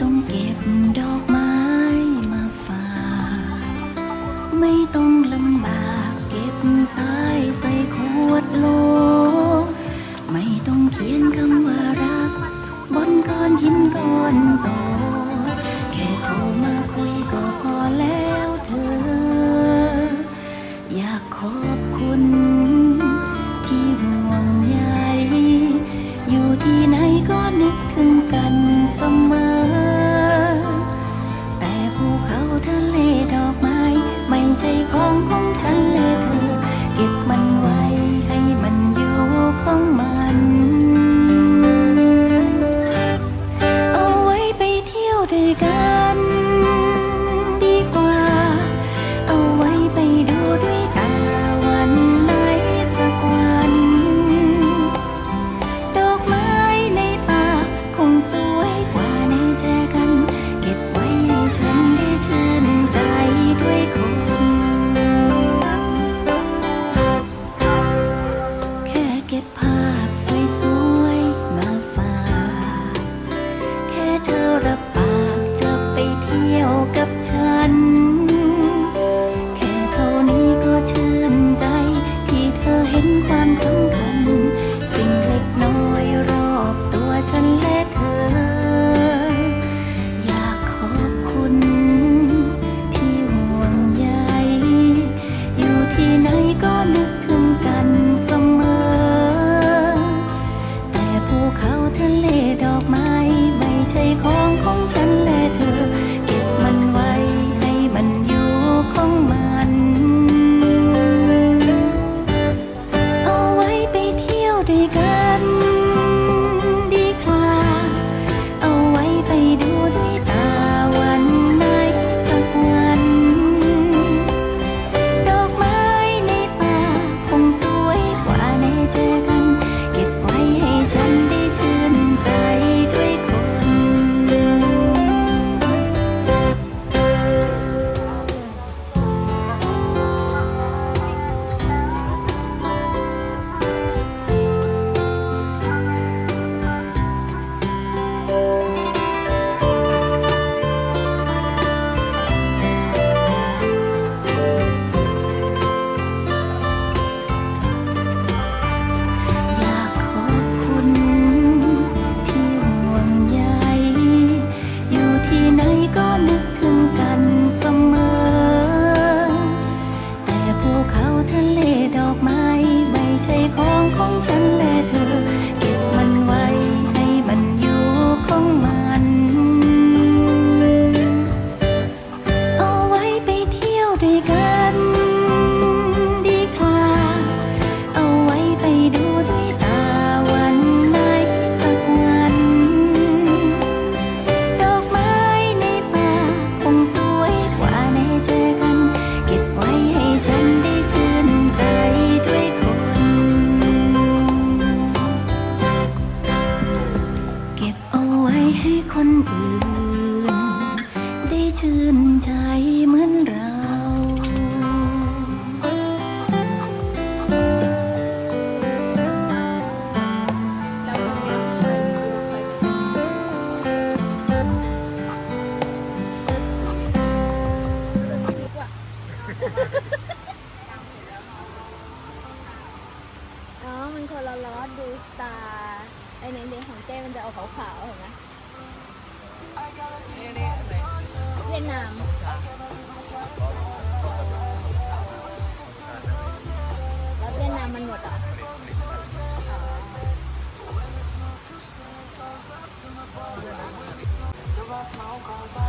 ต้องเก็บดอกไม้มาฝากไม่ต้องลำบากเก็บสายใส่ขวดโล ไม่ต้องเขียนคำว่ารัก บนก้อนหินก้อนโต แค่โทรมาคุยก็พอแล้วเธอ อยากขอบคุณที่ห่วงใยอยู่ที่ไหนก็นึกถึง long อยากขอบคุณที่ห่วงใยอยู่ที่ไหนก็นึกง ใจเหมือนเราอ๋อ มันคนละล้ดูตาไอ้เน้นของเต้มันจะเอาขาวๆเห็นไห เล่นน้ำแล้เล่นน้ำมันหมดอะอ๋อ